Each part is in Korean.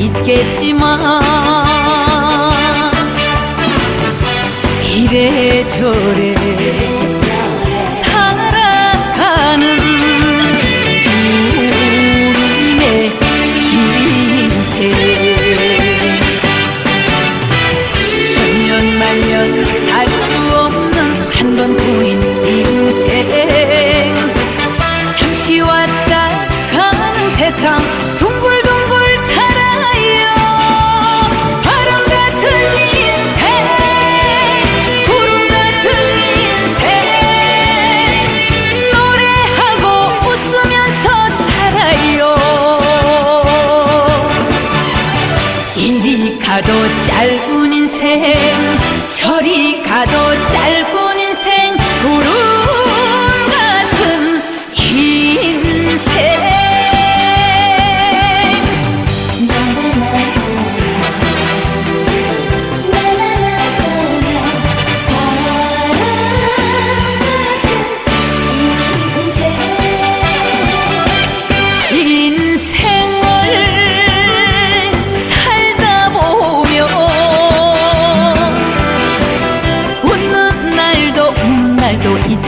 있겠지만 이래저래 살아가는 우리의 인생 천년 만년 살 수 없는 한 번뿐인 인생. 잠시 왔다 가는 세상 이리 가도 짧은 인생 저리 가도 짧은 인생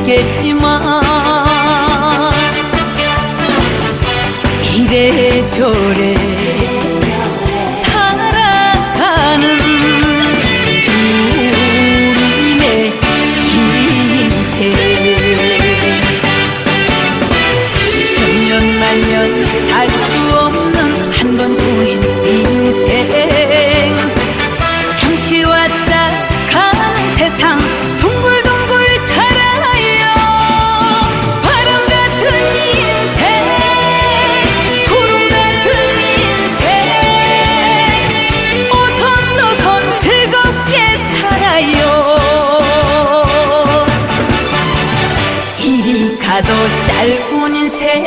날도 있 가도 짧은 인생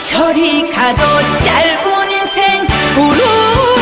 저리 가도 짧은 인생 구름